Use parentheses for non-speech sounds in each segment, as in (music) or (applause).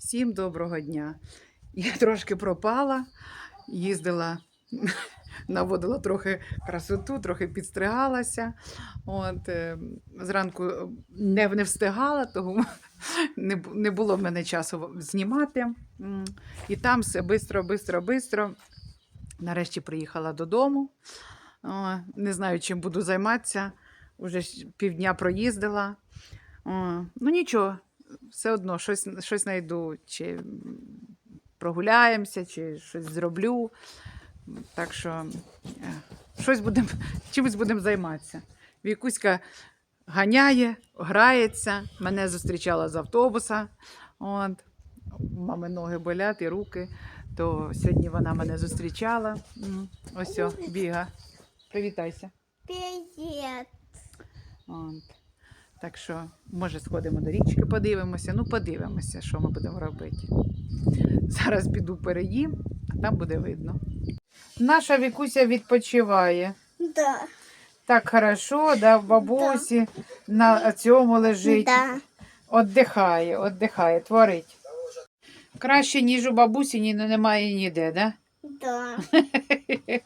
Всім доброго дня. Я трошки пропала, їздила, (laughs) наводила трохи красоту, трохи підстригалася. От, е, зранку не, не встигала, тому (laughs) не, не було в мене часу знімати. І там все бистро, бистро, бистро. Нарешті приїхала додому. О, не знаю, чим буду займатися. Уже півдня проїздила. О, ну нічого, все одно щось, щось знайду, чи прогуляємося, чи щось зроблю. Так що е, щось будем, (laughs) чимось будемо займатися. Вікуська ганяє, грається, мене зустрічала з автобуса. От. У Мами ноги болять і руки. То сьогодні вона мене зустрічала. Ось о, біга. Привітайся. Привет. От. Так що, може, сходимо до річки, подивимося. Ну, подивимося, що ми будемо робити. Зараз піду переїм, а там буде видно. Наша вікуся відпочиває. Да. Так хорошо, да, в бабусі на цьому лежить. Да. Отдихає, отдихає, творить. Краще, ніж у бабусі, ні, немає ніде, да? Да. (laughs)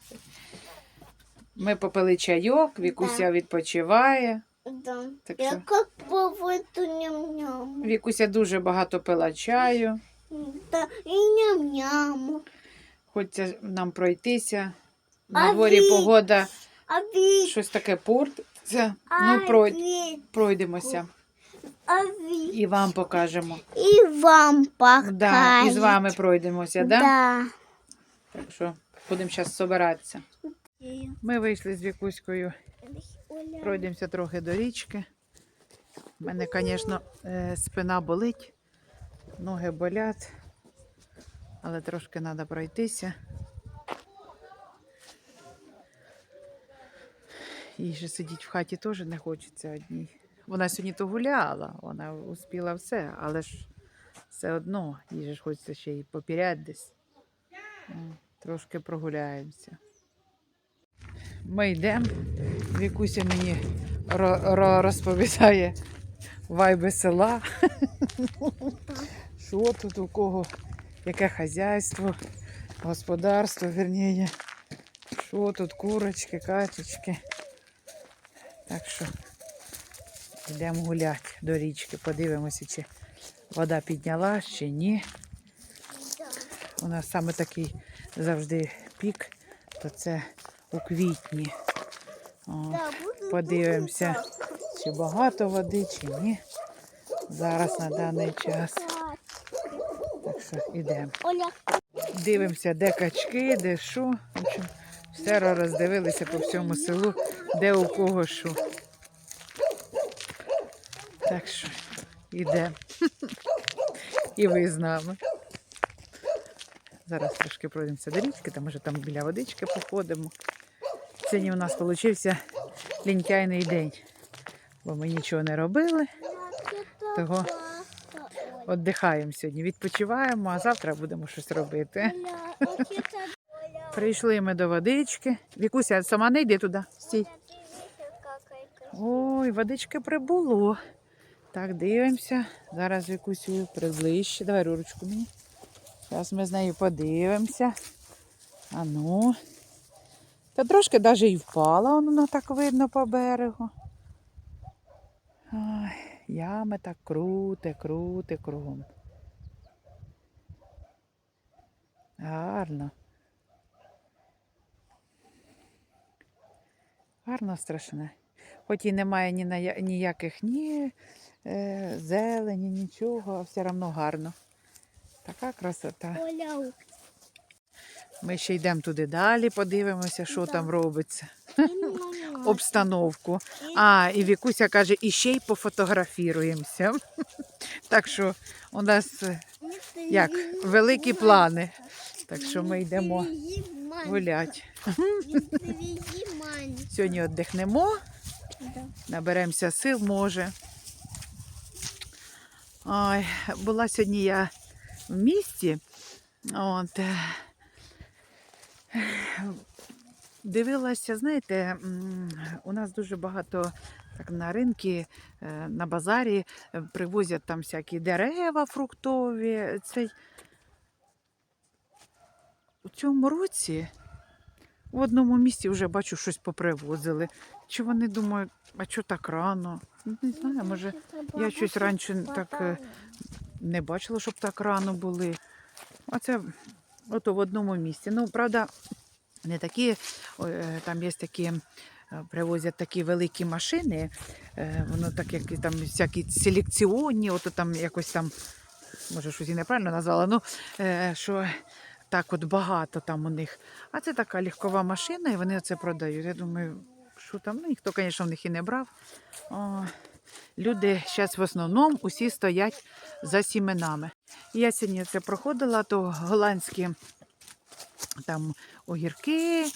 Ми попили чайок, Вікуся відпочиває. Да. Так Я що? как поводу ням-ням. Вікуся дуже багато пила чаю. Да. И ням-ням. Хочеться нам пройтися. А На дворі ви- погода А ви, щось таке портиться. а Ну, пройд... ви, пройдемося а ви. і вам покажемо. І вам покажуть. Да, і з вами пройдемося, да? Да. Так що будемо зараз збиратися. Ми вийшли з Вікуською. Пройдемося трохи до річки. У мене, звісно, е, спина болить, ноги болять, але трошки треба пройтися. Їй же сидіти в хаті теж не хочеться одній. Вона сьогодні то гуляла, вона успіла все, але ж все одно, їй же хочеться ще й попіряти десь. Трошки прогуляємося. Ми йдемо. Вікуся мені ро- ро- розповідає вайби села. (laughs) Що тут у кого, яке хазяйство, господарство, вірніє. Що тут курочки, качечки. Так що йдемо гуляти до річки, подивимося, чи вода піднялась, чи ні. У нас саме такий завжди пік, то це у квітні. О, подивимося, чи багато води, чи ні. Зараз на даний час. так. Що йдемо. Дивимося, де качки, де що. Все роздивилися по всьому селу, де у кого що. Так що йдемо. (laughs) І ви з нами. Зараз трошки пройдемося до річки, там може там біля водички походимо. Сьогодні у нас вийшов лінтяйний день, бо ми нічого не робили. Того Отдихаємо сьогодні, відпочиваємо, а завтра будемо щось робити. Прийшли ми до водички. Вікуся, сама не йди туди. Стій. Ой, водички прибуло. Так, дивимося. Зараз Вікусю приближче. Давай ручку мені. Зараз ми з нею подивимося. А ну. Та трошки навіть і впала, воно так видно по берегу. Ой, ями так круте, круте кругом. Гарно. Гарно страшне. Хоч і немає ні на- ніяких ні е, зелені, нічого, а все одно гарно. Така красота. Оля. Ми ще йдемо туди далі, подивимося, що Да. там робиться. (laughs) Обстановку. А, і Вікуся каже, і ще й пофотографіруємося. (laughs) Так що у нас е, як великі плани. Так що ми йдемо гуляти. (laughs) Сьогодні віддихнемо, наберемося сил, може. Ой, була сьогодні я в місті. От, е, дивилася, знаєте, у нас дуже багато Так на ринки, е, на базарі е, привозять там всякі дерева фруктові. Цей... У цьому році в одному місці вже бачу, щось попривозили. Чи вони думають, а що так рано? Ну, Не знаю, може, я щось раніше так е, не бачила, щоб так рано були. А це ото в одному місці. Ну, правда, не такі, е, там є такі, е, привозять такі великі машини, е, воно так, як там всякі селекціонні, ото там якось там, може, щось і неправильно назвала, ну, що так от багато там у них. А це така легкова машина, і вони це продають. Я думаю, що там, ну ніхто, звісно, в них і не брав. О, люди зараз в основному усі стоять за сіменами. Я сьогодні це проходила, то голландські там огірки,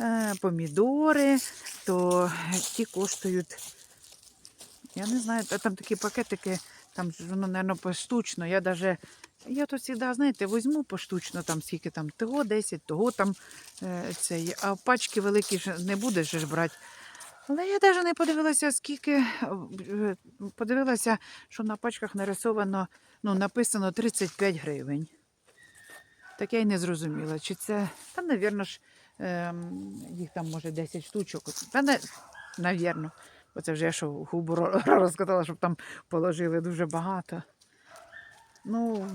е, помідори, то ті коштують. Я не знаю, там такі пакетики, там воно, мабуть, поштучно. Я даже, я тут завжди, знаєте, візьму поштучно, там скільки там, того 10, того там е, цей, а пачки великі ж не будеш ж брати. Але я навіть не подивилася, скільки е, подивилася, що на пачках нарисовано, ну, написано 35 гривень. Так я й не зрозуміла, чи це. Та, навірно ж, ем, їх там може 10 штучок. Та не, навірно. Бо це вже я що губу ро- (laughs) розкатала, щоб там положили дуже багато. Ну,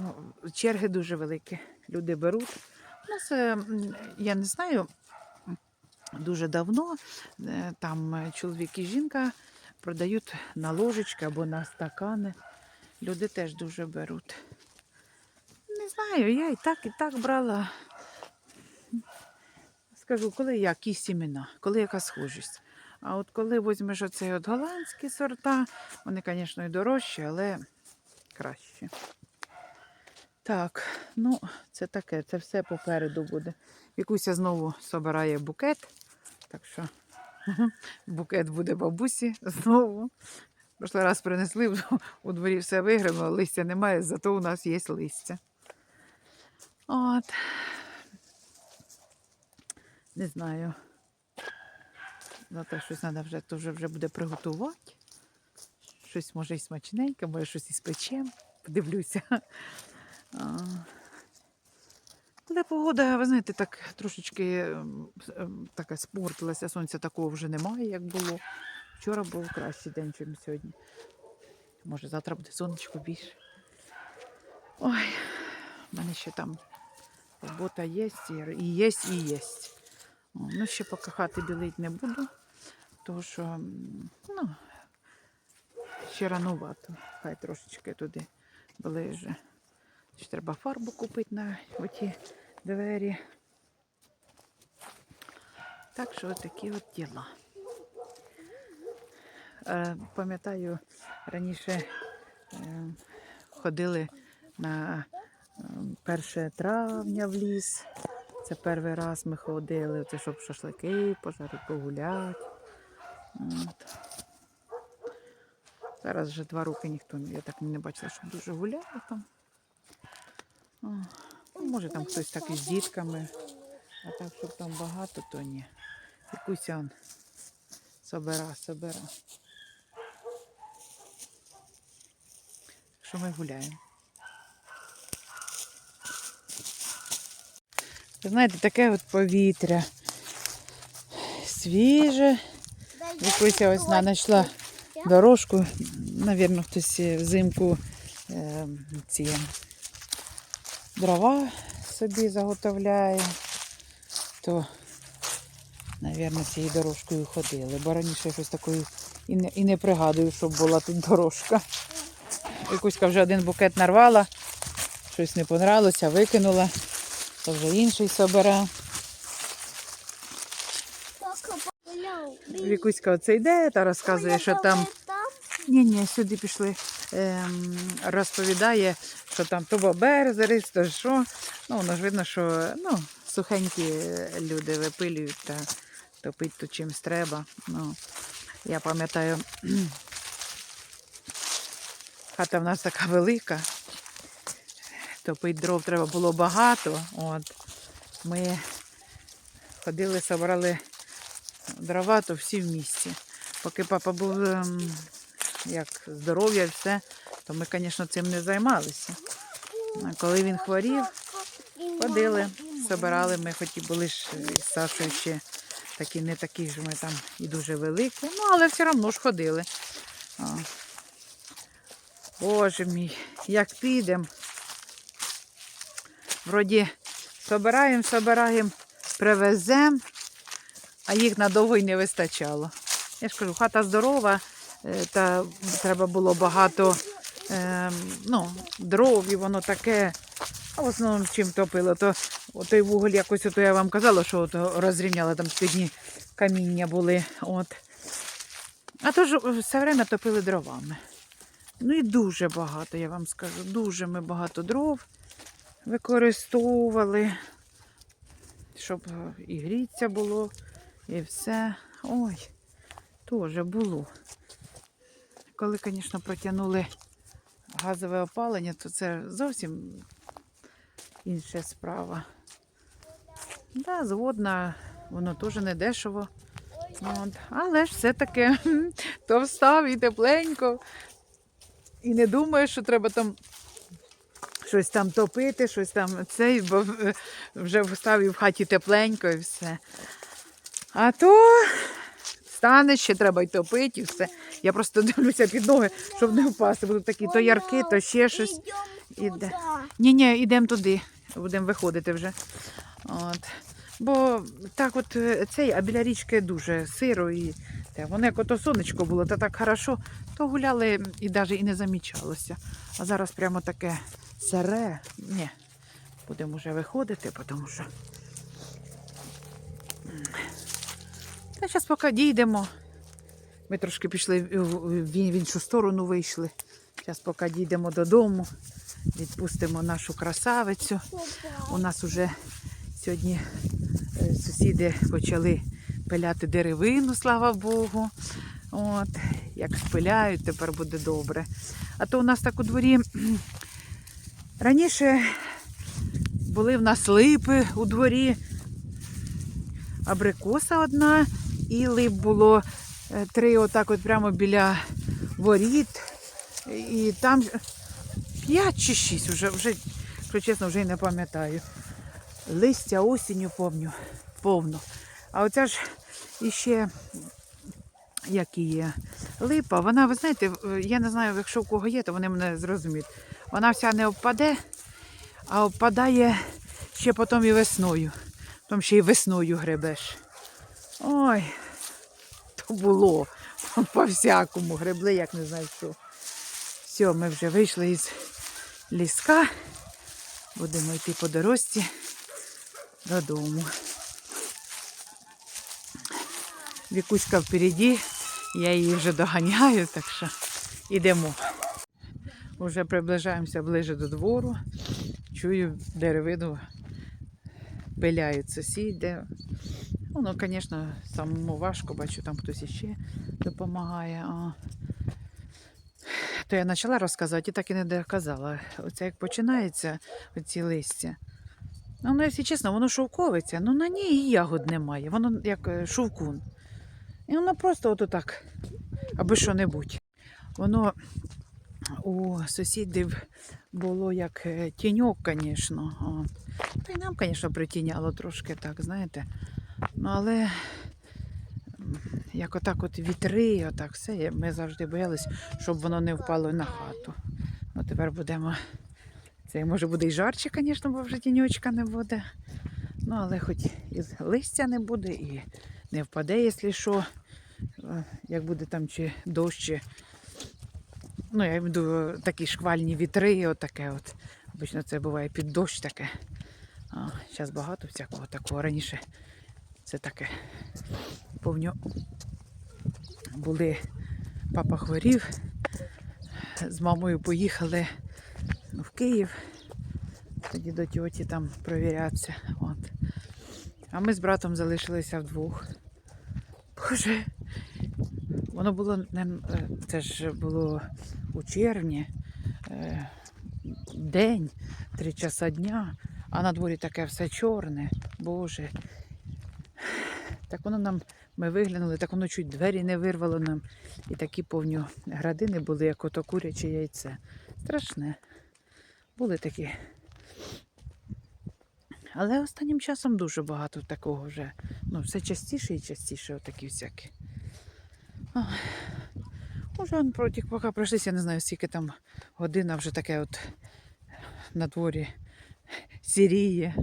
черги дуже великі. Люди беруть. У нас, е, я не знаю, дуже давно е, там е, чоловік і жінка продають на ложечки або на стакани. Люди теж дуже беруть. Не знаю, я і так, і так брала. Скажу, коли які сімена, коли яка схожість. А от коли візьмеш оцей от голландські сорта, вони, звісно, і дорожчі, але краще. Так, ну, це таке, це все попереду буде. Вікуся знову собирає букет. Так що (laughs) букет буде бабусі знову. Прошлий раз принесли, (laughs) у дворі все виграно, листя немає, зато у нас є листя. От. Не знаю. Завтра щось треба вже, вже, вже буде приготувати. Щось може і смачненьке, може щось із печем. Подивлюся. Але погода, ви знаєте, так трошечки ем, ем, така спортилася, сонця такого вже немає, як було. Вчора був кращий день, ніж сьогодні. Може, завтра буде сонечко більше. Ой, в мене ще там робота є, і є, і є. Ну, ще поки хати білить не буду, тому що ну, ще ранувато. Хай трошечки туди ближе. Ще треба фарбу купити на оті двері. Так що такі от діла. Е, Пам'ятаю, раніше е, ходили на е, 1 травня в ліс. Це перший раз ми ходили, це щоб шашлики пожарити, погуляти. От. Зараз вже два роки ніхто, я так не бачила, щоб дуже гуляли там. Ну, може там хтось так із дітками, а так, щоб там багато, то ні. Якусь он собира, собира. Що ми гуляємо. Знаєте, таке от повітря. Свіже. Якусь я ось знайшла дорожку. Навірно, хтось е, взимку е, ці дрова собі заготовляє. То, навірно, цією дорожкою ходили. Бо раніше щось такої і не, і не пригадую, щоб була тут дорожка. Якуська вже один букет нарвала, щось не понравилося, викинула. То вже інший собира. Вікуська оце йде та розказує, що там. Ні, ні, сюди пішли. Ем, розповідає, що там то бобер то що. Ну, воно ж видно, що ну, сухенькі люди випилюють та топить то чимсь треба. Ну, я пам'ятаю, (clears throat) хата в нас така велика. Топить дров треба було багато. От. Ми ходили, собрали дрова, то всі в місті. Поки папа був ем, як здоров'я все, то ми, звісно, цим не займалися. Коли він хворів, ходили, збирали. Ми хоч і були ж із Сашою ще такі, не такі ж ми там і дуже великі, ну але все одно ж ходили. А. Боже мій, як підемо. Вроді собираємо, собираємо, привеземо, а їх надовго й не вистачало. Я ж кажу, хата здорова, та треба було багато е, ну, дров, і воно таке. А в основному чим топило, то той вуголь якось, ото я вам казала, що ото розрівняла там спідні каміння були. От. А то ж все время топили дровами. Ну і дуже багато, я вам скажу. Дуже ми багато дров використовували, щоб е, і гріться було, і все. Ой, теж було. Коли, звісно, протягнули газове опалення, то це зовсім інша справа. Да, згодна, воно теж не дешево. От. Але ж все-таки то встав і тепленько. І не думаєш, що треба там щось там топити, щось там цей, бо вже встав і в хаті тепленько і все. А то стане, ще треба й топити і все. Я просто (laughs) дивлюся під ноги, щоб не впасти. Будуть такі то ярки, то ще щось. Іде. Ні, ні, йдемо туди. Будемо виходити вже. От. Бо так от е, цей, а біля річки дуже сиро і те. Воно як ото сонечко було, та так хорошо, то гуляли і навіть і не замічалося. А зараз прямо таке сире. Ні, будемо вже виходити, тому що. Та зараз поки дійдемо. Ми трошки пішли в, іншу сторону вийшли. Зараз поки дійдемо додому, відпустимо нашу красавицю. У нас вже сьогодні е, сусіди почали пиляти деревину, слава Богу. От, як спиляють, тепер буде добре. А то у нас так у дворі раніше були в нас липи у дворі, абрикоса одна, і лип було три отак от прямо біля воріт. І там п'ять чи шість, вже, вже, якщо чесно, вже й не пам'ятаю. Листя осінню помню, повно. А оця ж іще, як є, липа, вона, ви знаєте, я не знаю, якщо у кого є, то вони мене зрозуміють. Вона вся не впаде, а впадає ще потім і весною. Потім ще й весною гребеш. Ой, було. (laughs) По-всякому гребли, як не знаю що. Все, ми вже вийшли із ліска. Будемо йти по дорожці додому. Вікуська впереді, я її вже доганяю, так що йдемо. Вже приближаємося ближе до двору. Чую деревину, пиляють сусіди. Воно, звісно, самому важко, бачу, там хтось іще допомагає. А... То я почала розказувати і так і не доказала. Оце як починається оці листя. Ну, ну, якщо чесно, воно шовковиться, ну на ній і ягод немає. Воно як е, шовкун. І воно просто ото так, аби що-небудь. Воно у сусідів було як е, тіньок, звісно. Та й нам, звісно, притіняло трошки так, знаєте. Ну, але як отак от вітри, отак все, ми завжди боялись, щоб воно не впало на хату. Ну, тепер будемо. Це може буде і жарче, звісно, бо вже тіньочка не буде. Ну, але хоч і листя не буде, і не впаде, якщо що. Е, Як буде там чи дощ, чи... ну, я йду такі шквальні вітри, отаке от. Обично це буває під дощ таке. Зараз багато всякого такого. Раніше це таке повню були, папа хворів, з мамою поїхали в Київ, тоді до тьоті там провірятися. От. А ми з братом залишилися вдвох. Боже, воно було е, це ж було у червні, е, день, три часа дня, а на дворі таке все чорне. Боже. Так воно нам Ми виглянули, так воно чуть двері не вирвало нам. І такі повні градини були, як ото куряче яйце. Страшне. Були такі. Але останнім часом дуже багато такого вже. Ну, все частіше і частіше отакі всякі. Ой. Може, он протік, поки пройшлися, я не знаю, скільки там година вже таке от на дворі сіріє.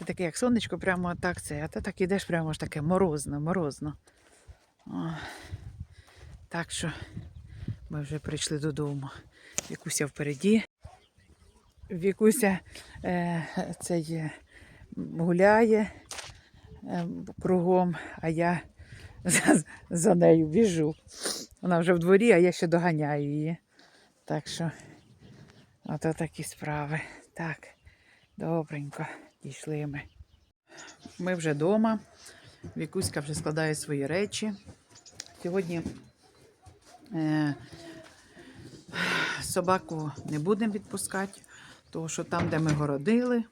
Це таке, як сонечко, прямо так це, а ти так ідеш прямо ж таке морозно, морозно. О, так що ми вже прийшли додому. Вікуся впереді. Вікуся е, це є, гуляє е, кругом, а я (laughs) за, за нею біжу. Вона вже в дворі, а я ще доганяю її. Так що, ото такі справи. Так, добренько, дійшли ми. Ми вже вдома. Вікуська вже складає свої речі. Сьогодні е, собаку не будемо відпускати, тому що там, де ми городили,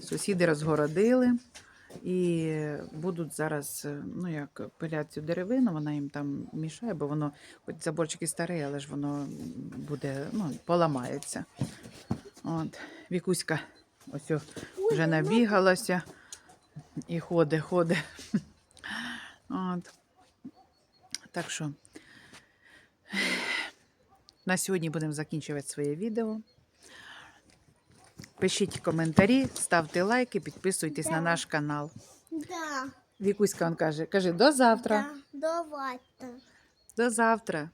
сусіди розгородили. І будуть зараз, е, ну як пилять цю деревину, вона їм там мішає, бо воно, хоч заборчик і старий, але ж воно буде, ну, поламається. От. Вікуська ось вже набігалася і ходить, ходить. От. Так що на сьогодні будемо закінчувати своє відео. Пишіть коментарі, ставте лайки, підписуйтесь на наш канал. Да. Вікуська он каже, каже, до завтра. Да. Давайте. До завтра.